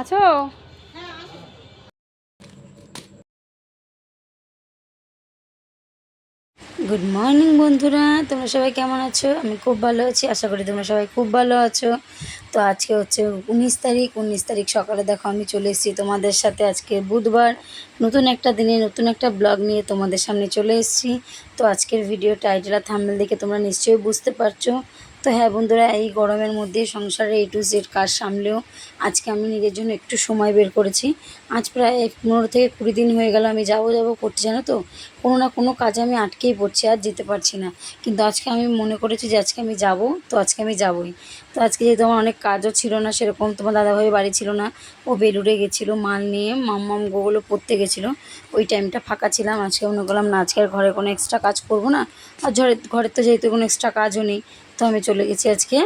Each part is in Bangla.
আছো? গুড মর্নিং বন্ধুরা। তোমরা সবাই কেমন আছো? আমি খুব ভালো আছি। আশা করি তোমরা সবাই খুব ভালো আছো। তো আজকে হচ্ছে উনিশ তারিখ। উনিশ তারিখ সকালে দেখো, আমি চলে এসেছি তোমাদের সাথে আজকে বুধবার। নতুন একটা দিনে, নতুন একটা ব্লগ নিয়ে তোমাদের সামনে চলে এসেছি। তো আজকের ভিডিও টাইটেল আর দেখে তোমরা নিশ্চয়ই বুঝতে পারছ। তো হ্যাঁ বন্ধুরা, এই গরমের মধ্যে সংসারে এ টু জেড কাজ সামলেও আজকে আমি নিজের জন্য একটু সময় বের করেছি। আজ প্রায় পনেরো থেকে কুড়ি দিন হয়ে গেল আমি যাব যাব করতে জানো তো? কোনো না কোনো কাজে আমি আটকেই পড়ছি, আর যেতে পারছি না। কিন্তু আজকে আমি মনে করেছি যে আজকে আমি যাব, তো আজকে আমি যাবই। তো আজকে যেহেতু আমার অনেক কাজও ছিল না, সেরকম তোমার দাদাভাই বাড়ি ছিল না, ও বেলুড়ে গেছিল, মাল নিয়ে মাম্মাম গোগুলো পড়তে গেছিল। ওই টাইমটা ফাঁকা ছিলাম, আজকে মনে করলাম না, আজকে আর ঘরে কোনো এক্সট্রা কাজ করব না। আর ঘরে ঘরের তো যেহেতু কোনো এক্সট্রা কাজও নেই তো আমি চলে গেছি আজকে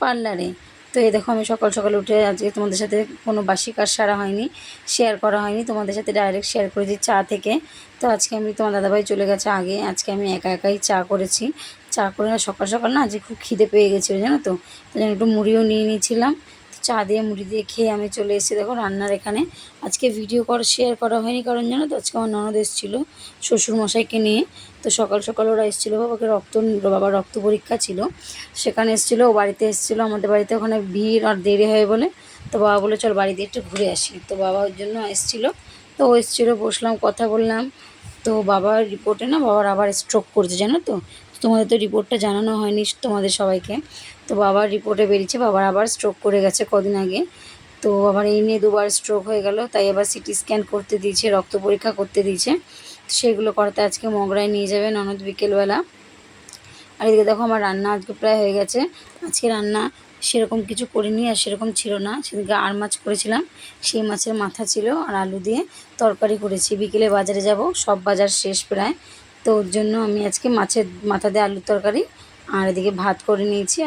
পার্লারে। তো এই দেখো আমি সকাল সকাল উঠে আজকে তোমাদের সাথে কোনো বাসি কাজ সারা হয়নি শেয়ার করা হয়নি। তোমাদের সাথে ডাইরেক্ট শেয়ার করেছি চা থেকে। তো আজকে আমি তোমার দাদাভাই চলে গেছে আগে। আজকে আমি একা একাই চা করেছি। চা করে না সকাল সকাল না আজকে খুব খিদে পেয়ে গেছিল, জানো তো? তো জন্য একটু মুড়িও নিয়ে নিয়েছিলাম। চা দিয়ে, মুড়ি দিয়ে খেয়ে আমি চলে এসেছি। দেখো রান্নার এখানে। আজকে ভিডিও করা শেয়ার করা হয়নি। কারণ জানো তো, আজকে আমার ননদ এসেছিল শ্বশুরমশাইকে নিয়ে। তো সকাল সকাল ওরা এসেছিল বাবাকে রক্ত বাবার রক্ত পরীক্ষা ছিল। সেখানে এসেছিল, ও বাড়িতে এসেছিল। আমাদের বাড়িতে ওখানে ভিড় আর দেরি হয় বলে। তো বাবা বলে চল বাড়িতে একটু ঘুরে আসি। তো বাবা ওর জন্য এসেছিল। তো ও এসেছিল, বসলাম, কথা বললাম। তো বাবার রিপোর্টে না, বাবার আবার স্ট্রোক করছে, জানো তো? তোমাদের তো রিপোর্টটা জানানো হয়নি তোমাদের সবাইকে। তো বাবার রিপোর্টে বেরিয়েছে, বাবার আবার স্ট্রোক করে গেছে কদিন আগে। তো আবার এই নিয়ে দুবার স্ট্রোক হয়ে গেল, তাই আবার সিটি স্ক্যান করতে দিয়েছে, রক্ত পরীক্ষা করতে দিয়েছে। সেগুলো করাতে আজকে মগরায় নিয়ে যাবে ননদ বিকেলবেলা। আর এদিকে দেখো আমার রান্না আজকে প্রায় হয়ে গেছে। আজকে রান্না সেরকম কিছু করিনি আর সেরকম ছিল না। সেদিকে আর মাছ করেছিলাম, সেই মাছের মাথা ছিল আর আলু দিয়ে তরকারি করেছি। বিকেলে বাজারে যাব, সব বাজার শেষ প্রায়। তো ওর জন্য আমি আজকে মাছের মাথা দিয়ে আলুর তরকারি আর এদিকে ভাত করে নিয়েছি।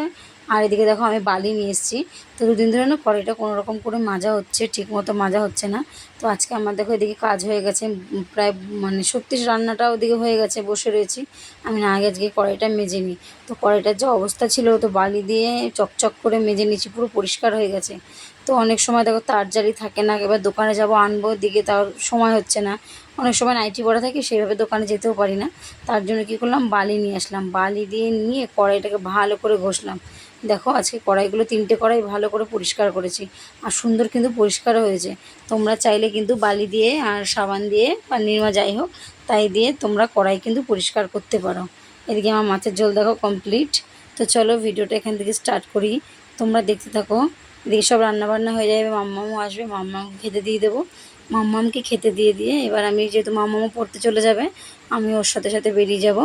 আর এদিকে দেখো আমি বালি নিয়ে এসেছি। তো দুদিন ধরে না কড়াইটা কোনো রকম করে মাজা হচ্ছে ঠিক মতো মাজা হচ্ছে না। তো আজকে আমার দেখো এদিকে কাজ হয়ে গেছে, প্রায় মানে সত্যি রান্নাটা ওদিকে হয়ে গেছে, বসে রয়েছি। আমি না আগে আজকে কড়াইটা মেজে নিই। তো কড়াইটার যে অবস্থা ছিল, তো বালি দিয়ে চকচক করে মেজে নিয়েছি, পুরো পরিষ্কার হয়ে গেছে। তো অনেক সময় দেখো তার জালি থাকে না, এবার দোকানে যাব, আনব, দিকে তার সময় হচ্ছে না। অনেক সময় নাইটি পরা থাকে, সেইভাবে দোকানে যেতেও পারি না। তার জন্য কী করলাম? বালি নিয়ে আসলাম। বালি দিয়ে নিয়ে কড়াইটাকে ভালো করে ঘষলাম। দেখো, আজকে কড়াইগুলো তিনটে কড়াই ভালো করে পরিষ্কার করেছি। আর সুন্দর কিন্তু পরিষ্কার হয়েছে। তোমরা চাইলে কিন্তু বালি দিয়ে আর সাবান দিয়ে বা নির্মা যাই হোক, তাই দিয়ে তোমরা কড়াই কিন্তু পরিষ্কার করতে পারো। এদিকে আমার মাছের ঝোল দেখো কমপ্লিট তো চলো ভিডিওটা এখান থেকে স্টার্ট করি। তোমরা দেখতে থাকো। এদিকে সব রান্নাবান্না হয়ে যাবে। মাম্মামও আসবে। মাম্মামকে খেতে দিয়ে দেবো। মাম্মামকে খেতে দিয়ে দিয়ে এবার আমি যেহেতু মাম্মামও পড়তে চলে যাবে, আমি ওর সাথে সাথে বেরিয়ে যাব।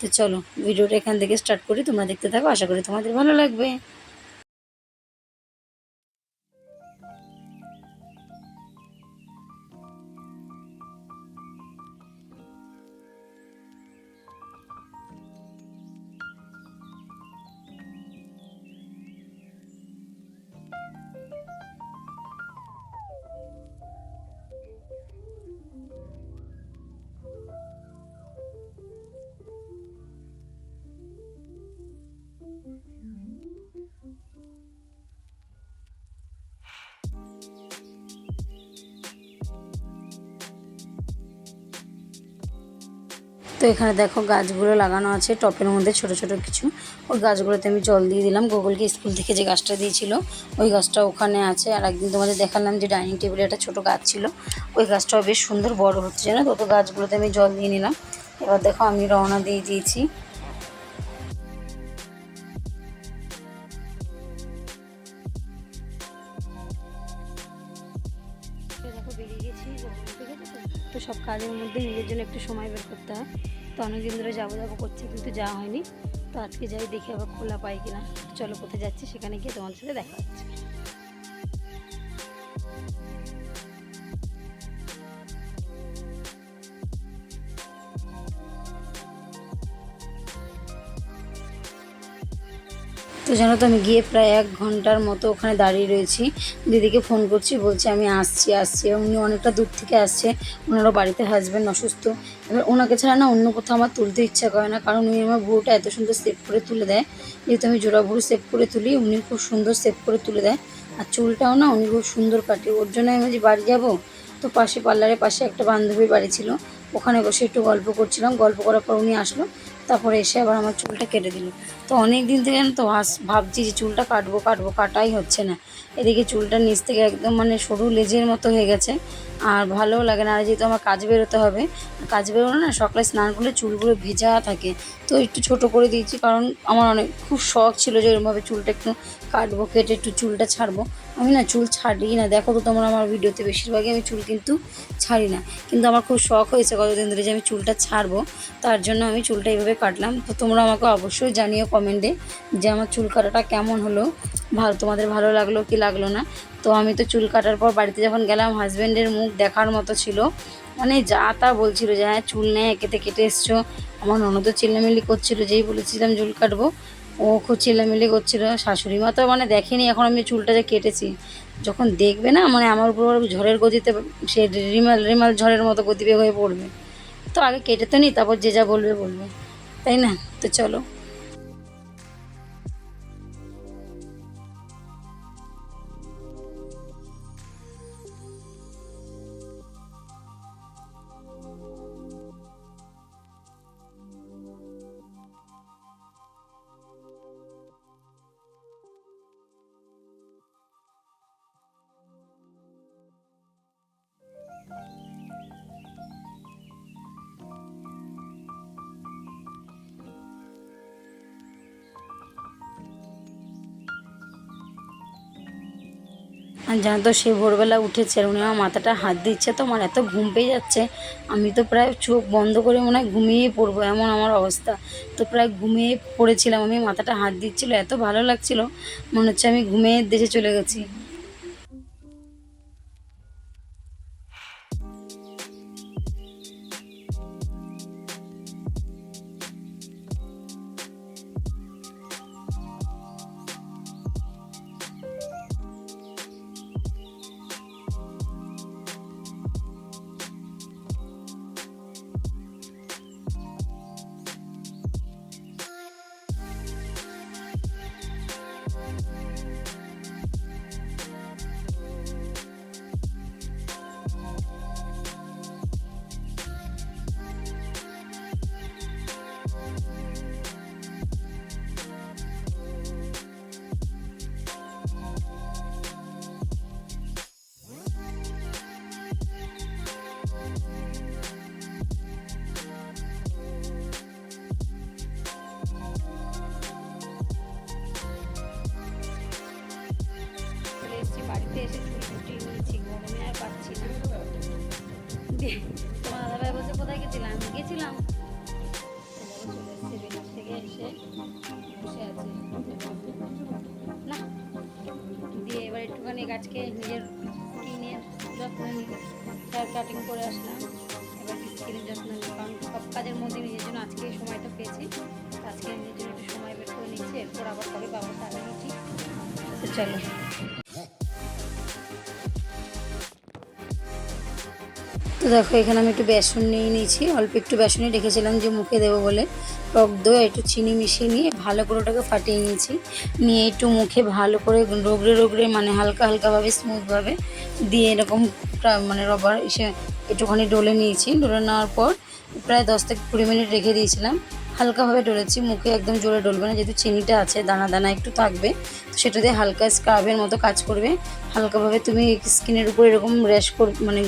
তো চলো, ভিডিওটা এখান থেকে স্টার্ট করি, তোমরা দেখতে থাকো, আশা করি তোমাদের ভালো লাগবে। তো এখানে দেখো গাছগুলো লাগানো আছে, টপের মধ্যে ছোট ছোট কিছু। ওই গাছগুলোতে আমি জল দিয়ে দিলাম। গোগলকে স্কুল থেকে যে গাছটা দিয়েছিল, ওই গাছটা ওখানে আছে। আর একদিন তোমাদের দেখালাম যে ডাইনিং টেবিলে একটা ছোট গাছ ছিল। ওই গাছটাও বেশ সুন্দর বড় হচ্ছে, জানো তো? তো গাছগুলোতে আমি জল দিয়ে নিলাম। এবার দেখো আমি রওনা দিয়ে দিয়েছি। সব কাজের মধ্যে নিজের জন্য একটু সময় বের করতে হয়। তো অনেকদিন ধরে যাব যাব করছি, কিন্তু যাওয়া হয়নি। তো আজকে যাই দেখি আবার খোলা পাই কিনা। চলো কোথায় যাচ্ছি সেখানে গিয়ে তোমাদের সাথে দেখা হচ্ছে। তো জানো তো, আমি গিয়ে প্রায় এক ঘণ্টার মতো ওখানে দাঁড়িয়ে রয়েছি। দিদিকে ফোন করছি, বলছে আমি আসছি আসছি। উনি অনেকটা দূর থেকে আসছে। ওনারও বাড়িতে হাজব্যান্ড অসুস্থ। এবার ওনাকে ছাড়া না অন্য কোথাও আমার তুলতে ইচ্ছা করে না, কারণ উনি আমার ভুরুটা এত সুন্দর সেভ করে তুলে দেয়। যেহেতু আমি জোড়া ভুরু সেভ করে তুলি, উনি খুব সুন্দর সেভ করে তুলে দেয়। আর চুলটাও না উনি খুব সুন্দর কাটে। ওর জন্য আমি যে বাড়ি যাব, তো পাশে পার্লারের পাশে একটা বান্ধবীর বাড়ি ছিল। ওখানে বসে একটু গল্প করছিলাম। গল্প করার পর উনি আসলো, তারপরে এসে আবার আমার চুলটা কেটে দিল। তো অনেক দিন থেকে তো ভাবছি যে চুলটা কাটবো কাটবো, কাটাই হচ্ছে না। এদিকে চুলটা নিচ থেকে একদম মানে সরু লেজের মতো হয়ে গেছে। আর ভালোও লাগে না। আর যেহেতু আমার কাজ বেরোতে হবে, কাজ বেরোলে না সকালে স্নান করলে চুলগুলো ভেজা থাকে। তো একটু ছোট করে দিয়েছি কারণ আমার অনেক খুব শখ ছিল যে এরমভাবে চুলটা একটু কাটবো, কেটে একটু চুলটা ছাড়বো। আমি না চুল ছাড়ি না। দেখো তো তোমরা আমার ভিডিওতে বেশিরভাগই আমি চুল কিন্তু ছাড়ি না। কিন্তু আমার খুব শখ হয়েছে কতদিন ধরে যে আমি চুলটা ছাড়বো। তার জন্য আমি চুলটা এইভাবে কাটলাম। তো তোমরা আমাকে অবশ্যই জানিও কমেন্টে যে আমার চুল কাটাটা কেমন হলো। ভালো, তোমাদের ভালো লাগল কি লাগল না। তো আমি তো চুল কাটার পর বাড়িতে যখন গেলাম হাজব্যান্ডের মুখ দেখার মতো ছিল। মানে যা তা বলছিল যে হ্যাঁ চুল নেয় একেতে কেটে এসছো। আমার ননদও চিল্লামিল্লি করছিল, যেই বলেছিলাম চুল কাটবো। ও খুব চিল্লামিল্লি করছিল। শাশুড়ি মা তো মানে দেখেনি এখন আমি চুলটা যে কেটেছি। যখন দেখবে না মানে আমার উপর ঝড়ের গতিতে সে রিমাল রিমাল ঝড়ের মতো গতিবেগ হয়ে পড়বে। তো আগে কেটে তো নি, তারপর যে যা বলবে বলবে। তাই না? তো চলো। জানো তো, সে ভোরবেলা উঠেছে আর উনি আমার মাথাটা হাত দিচ্ছে তো, আমার এত ঘুম পেয়ে যাচ্ছে। আমি তো প্রায় চোখ বন্ধ করে মনে হয় ঘুমিয়ে পড়ব, এমন আমার অবস্থা। তো প্রায় ঘুমিয়ে পড়েছিলাম, আমি মাথাটা হাত দিচ্ছিল, এত ভালো লাগছিল, মনে হচ্ছে আমি ঘুমিয়ে দেশে চলে গেছি। এসে ফুটিয়ে নিয়েছি আর পাচ্ছি না। তোমার কোথায় গেছিলাম? গেছিলাম। থেকে এসে বসে আছে। দিয়ে এবার একটুখানি গাছকে নিজের হেয়ার কাটিং করে আসলাম। এবার স্কিনের যত্ন নিই কারণ সব কাজের মধ্যে নিজের জন্য আজকে সময়টা পেয়েছি, আজকে নিজের জন্য একটু সময় বের করে নিচ্ছি, এরপর আবার কবে বাবাটা আগে উঠি চলো। তো দেখো, এখানে আমি একটু বেসন নিয়ে নিয়েছি। অল্প একটু বেসনই রেখেছিলাম যে মুখে দেবো বলে। টক দই, একটু চিনি মিশিয়ে নিয়ে ভালো করে ওটাকে ফাটিয়ে নিয়েছি। নিয়ে একটু মুখে ভালো করে রোগড়ে রোগড়ে মানে হালকা হালকাভাবে স্মুথভাবে দিয়ে এরকম মানে রবার এসে একটুখানি ডলে নিয়েছি। ডলে নেওয়ার পর প্রায় দশ থেকে কুড়ি মিনিট রেখে দিয়েছিলাম। হালকাভাবে ডলেছি, মুখে একদম জোরে ডলবে না, যেহেতু চিনিটা আছে, দানা দানা একটু থাকবে, তো সেটা দিয়ে হালকা স্ক্রাবের মতো কাজ করবে। হালকাভাবে তুমি স্কিনের উপর এরকম র্যাশ কর মানে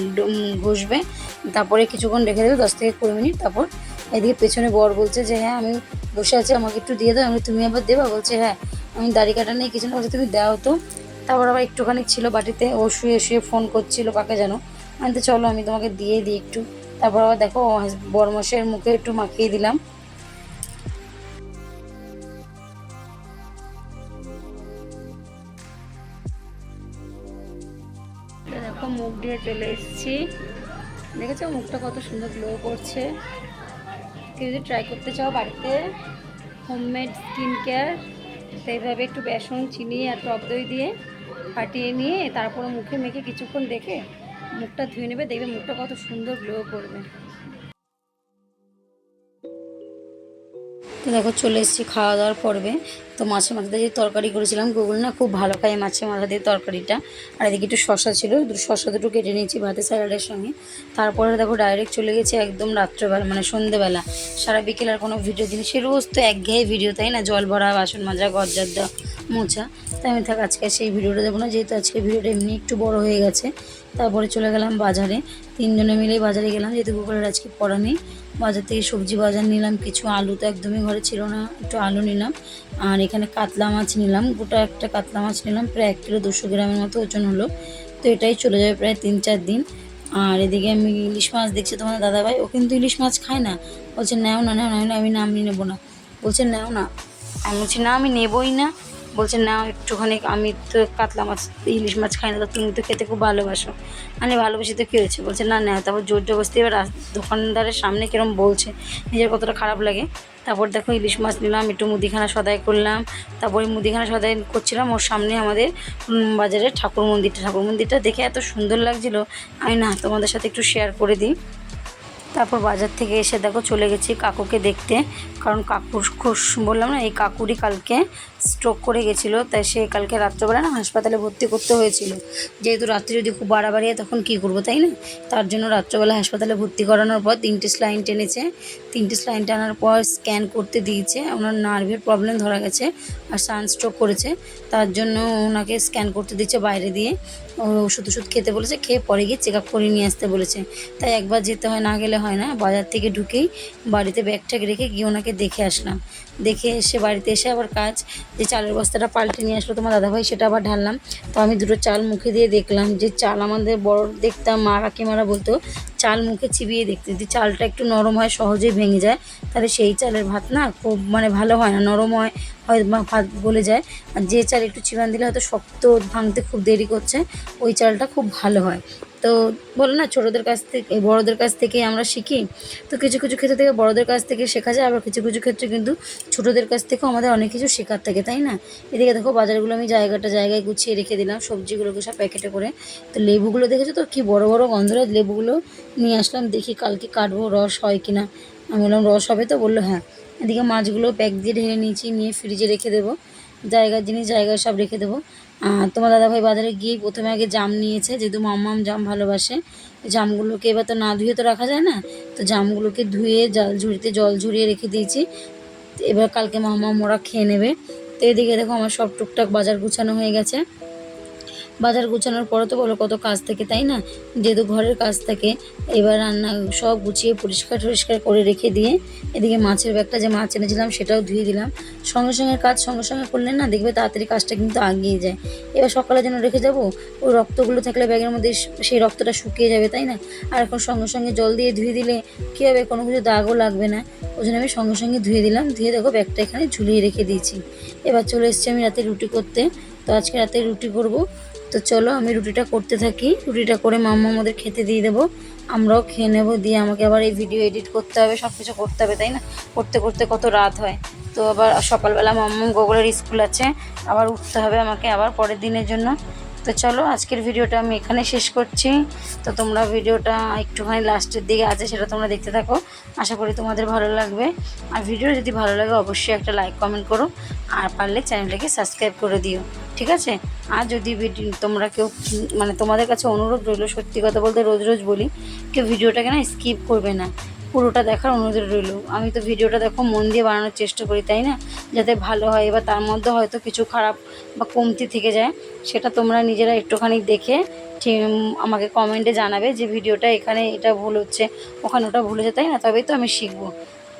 ঘষবে। তারপরে কিছুক্ষণ রেখে দেবে, দশ থেকে কুড়ি মিনিট, তারপর এদিকে পেছনে বর বলছে যে হ্যাঁ আমি বসে আছি, আমাকে একটু দিয়ে দাও। আমি তুমি আবার দেবা? বলছে হ্যাঁ আমি দাড়ি কাটা নেই, কিছু না। বলছে, তুমি দাও তো। তারপর আবার একটুখানি ছিল বাটিতে, ও শুয়ে শুয়ে ফোন করছিল কাকে যেন। আমি তো চলো, আমি তোমাকে দিয়ে দিই একটু। তারপর আবার দেখো বরমশের মুখে একটু মাখিয়ে দিলাম। দেখো, মুখ দিয়ে চলে এসেছি। দেখেছ, মুখটা কত সুন্দর গ্লো করছে। কেউ যদি ট্রাই করতে চাও বাড়িতে হোমমেড স্কিন কেয়ার সেইভাবে একটু বেসন, চিনি আর টক দই দিয়ে ফাটিয়ে নিয়ে তারপরে মুখে মেখে কিছুক্ষণ দেখে মুখটা ধুয়ে নেবে, দেখবে মুখটা কত সুন্দর গ্লো করবে। তো দেখো চলে এসেছি খাওয়া দাওয়ার পর্বে। তো মাছের মাথা দিয়ে যে তরকারি করেছিলাম, গুগল না খুব ভালো খায় মাছের মাথা দিয়ে তরকারিটা। আর এদিকে একটু শশা ছিল, দুটো শশা দুটো কেটে নিয়েছি ভাতের স্যালাডের সঙ্গে। তারপরে দেখো ডাইরেক্ট চলে গেছে একদম রাত্রেবেলা মানে সন্ধেবেলা। সারা বিকেল আর কোনো ভিডিও দিন, সে রোজ তো একঘেয়ে ভিডিও তাই না? জল ভরা, বাসন মাজা ঝাড় দেওয়া মোছা। তাই আমি থাক, আজকে সেই ভিডিওটা দেবো না, যেহেতু আজকে ভিডিওটা এমনি একটু বড় হয়ে গেছে। তারপরে চলে গেলাম বাজারে। তিনজনে মিলেই বাজারে গেলাম, যেহেতু গুগলের আজকে পড়া নেই। বাজার থেকে সবজি বাজার নিলাম কিছু আলু তো একদমই ঘরে ছিল না একটু আলু নিলাম আর এখানে কাতলা মাছ নিলাম গোটা একটা কাতলা মাছ নিলাম প্রায় এক কিলো দুশো গ্রামের মতো ওজন হলো তো এটাই চলে যাবে প্রায় তিন চার দিন। আর এদিকে আমি ইলিশ মাছ দেখছি তোমার দাদাভাই ও কিন্তু ইলিশ মাছ খায় না বলছে নেও না নেও না আমি না, আমি না আমি নেব না। বলছে নেও না। আমি বলছি না আমি নেবই না। বলছে, না, একটুখানি আমি তো কাতলা মাছ, ইলিশ মাছ খাই না, তো তুমি তো খেতে খুব ভালোবাসো। মানে ভালোবাসি তো কী হয়েছে বলছে, না না। তারপর জোর জবরদস্তি এবার দোকানদারের সামনে কিরম বলছে, নিজের কতটা খারাপ লাগে। তারপর দেখো, ইলিশ মাছ নিলাম, একটু মুদিখানা সদাই করলাম। তারপরে মুদিখানা সদাই করছিলাম, ওর সামনে আমাদের বাজারের ঠাকুর মন্দিরটা। ঠাকুর মন্দিরটা দেখে এত সুন্দর লাগছিল। আমি না, তোমাদের সাথে একটু শেয়ার করে দিই। তারপর বাজার থেকে এসে দেখো, চলে গেছি কাকুকে দেখতে। কারণ কাকুর খুশ বললাম না, এই কাকুরই কালকে স্ট্রোক করে গেছিল, তাই সে কালকে রাত্রেবেলা না হাসপাতালে ভর্তি করতে হয়েছিল। যেহেতু রাত্রে যদি খুব বাড়াবাড়ি হয়, তখন কী করব, তাই না? তার জন্য রাত্রেবেলা হাসপাতালে ভর্তি করানোর পর তিনটে স্লাইন টেনেছে। তিনটে স্লাইন টানার পর স্ক্যান করতে দিয়েছে। ওনার নার্ভের প্রবলেম ধরা গেছে আর সানস্ট্রোক করেছে। তার জন্য ওনাকে স্ক্যান করতে দিচ্ছে বাইরে দিয়ে। ওষুধ ওষুধ খেতে বলেছে, খেয়ে পরে গিয়ে চেক আপ করে নিয়ে আসতে বলেছে। তাই একবার যেতে হয়, না গেলে হয় না। বাজার থেকে ঢুকেই বাড়িতে ব্যাগ রেখে গিয়ে ওনাকে দেখে আসলাম। দেখে এসে বাড়িতে এসে আবার কাজ যে চালের বস্তাটা পাল্টে নিয়ে আসলো তোমার দাদাভাই, সেটা আবার ঢাললাম। তো আমি দুটো চাল মুখে দিয়ে দেখলাম যে চাল আমাদের বড় দেখতাম মা কাকিমারা বলতো, চাল মুখে চিবিয়ে দেখতে। যদি চালটা একটু নরম হয়, সহজেই ভেঙে যায়, তাহলে সেই চালের ভাত না খুব মানে ভালো হয় না, নরম হয়। গলে যায়। আর যে চাল একটু চিবান দিলে হয়তো শক্ত ভাঙতে খুব দেরি করছে, ওই চালটা খুব ভালো হয়। তো বলো না, ছোটোদের কাছ থেকে, বড়োদের কাছ থেকে আমরা শিখি। তো কিছু কিছু ক্ষেত্রে থেকে বড়োদের কাছ থেকে শেখা যায়, আবার কিছু কিছু ক্ষেত্রে কিন্তু ছোটোদের কাছ থেকেও আমাদের অনেক কিছু শেখার থাকে, তাই না? এদিকে দেখো বাজারগুলো আমি জায়গাটা জায়গায় গুছিয়ে রেখে দিলাম, সবজিগুলোকে সব প্যাকেটে করে। তো লেবুগুলো দেখেছ তো? কি বড় বড় গন্ধরাজ লেবুগুলো নিয়ে আসলাম, দেখি কালকে কাটবো রস হয় কিনা। আমি বললাম, রস হবে তো? বলল হ্যাঁ। এদিকে মাছগুলো প্যাক দিয়ে ঢেলে নিয়েছি, নিয়ে ফ্রিজে রেখে দেবো। জায়গার জিনিস জায়গায় সব রেখে দেবো। তোমার দাদাভাই বাজারে গিয়ে প্রথমে আগে জাম নিয়েছে, যেহেতু মাম্মাম জাম ভালোবাসে। জামগুলোকে এবার তো না ধুয়ে তো রাখা যায় না? তো জামগুলোকে ধুয়ে জল ঝুড়িতে জল ঝরিয়ে রেখে দিয়েছি। এবার কালকে মাম্মাম ওরা খেয়ে নেবে। তো এদিকে দেখো আমার সব টুকটাক বাজার গুছানো হয়ে গেছে। বাজার গুছানোর পরে তো বলো কত কাজ থাকে, তাই না? যেহেতু ঘরের কাজ থাকে, এবার রান্না সব গুছিয়ে পরিষ্কার টরিষ্কার করে রেখে দিয়ে এদিকে মাছের ব্যাগটা যে মাছ এনেছিলাম সেটাও ধুয়ে দিলাম। সঙ্গে সঙ্গে কাজ সঙ্গে সঙ্গে করলে না দেখবে তাড়াতাড়ি কাজটা কিন্তু আগিয়ে যায়। এবার সকালে যেন রেখে যাব, ওই রক্তগুলো থাকলে ব্যাগের মধ্যে সেই রক্তটা শুকিয়ে যাবে, তাই না? আর এখন সঙ্গে সঙ্গে জল দিয়ে ধুয়ে দিলে কী হবে? কোনো কিছু দাগও লাগবে না। ওই জন্য আমি সঙ্গে সঙ্গে ধুয়ে দিলাম, ধুয়ে দেখো ব্যাগটা এখানে ঝুলিয়ে রেখে দিয়েছি। এবার চলে এসেছি আমি রাতে রুটি করতে। তো আজকে রাতে রুটি করব। তো চলো আমি রুটিটা করতে থাকি। রুটিটা করে মাম্মা আমাদের খেতে দিয়ে দেবো। আমরাও খেয়ে নেব। দিয়ে আমাকে আবার এই ভিডিও এডিট করতে হবে সব কিছু করতে হবে, তাই না? করতে করতে কত রাত হয়। তো আবার সকালবেলা মাম্মা গোগলের স্কুল আছে। আবার উঠতে হবে আমাকে আবার পরের দিনের জন্য। তো চলো আজকের ভিডিওটা আমি এখানে শেষ করছি। তো তোমরা ভিডিওটা একটুখানি লাস্টের দিকে আছে, সেটা তোমরা দেখতে থাকো। আশা করি তোমাদের ভালো লাগবে। আর ভিডিও যদি ভালো লাগে, অবশ্যই একটা লাইক কমেন্ট করো। আর পারলে চ্যানেলটাকে সাবস্ক্রাইব করে দিও। ঠিক আছে? আর যদি তোমরা কেউ মানে তোমাদের কাছে অনুরোধ রইল, সত্যি কথা বলতে রোজ রোজ বলি, কেউ ভিডিওটাকে না স্কিপ করবে না। পুরোটা দেখার অনুরোধ রইল। আমি তো ভিডিওটা দেখো, মন দিয়ে বানানোর চেষ্টা করি, তাই না? যাতে ভালো হয়, এবার তার মধ্যে হয়তো কিছু খারাপ বা কমতি থেকে যায়, সেটা তোমরা নিজেরা একটুখানি দেখে ঠিক আমাকে কমেন্টে জানাবে যে ভিডিওটা এখানে এটা ভুল হচ্ছে, ওখানে ওটা ভুল হচ্ছে, তাই না? তবেই তো আমি শিখব।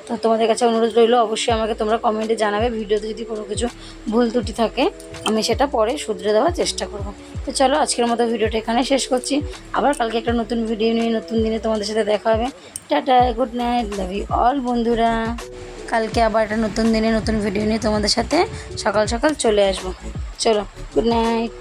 তো তোমাদের কাছে অনুরোধ রইল, অবশ্যই আমাকে তোমরা কমেন্টে জানাবে। ভিডিওতে যদি কোনো কিছু ভুল ত্রুটি থাকে, আমি সেটা পরে শুধরে দেওয়ার চেষ্টা করব। তো চলো, আজকের মতো ভিডিওটা এখানে শেষ করছি। আবার কালকে একটা নতুন ভিডিও নিয়ে, নতুন দিনে তোমাদের সাথে দেখা হবে। Ta-ta good night love you all বন্ধুরা। কালকে আবার একটা নতুন দিনে, নতুন ভিডিও নিয়ে তোমাদের সাথে সকাল সকাল চলে আসব। চলো গুড নাইট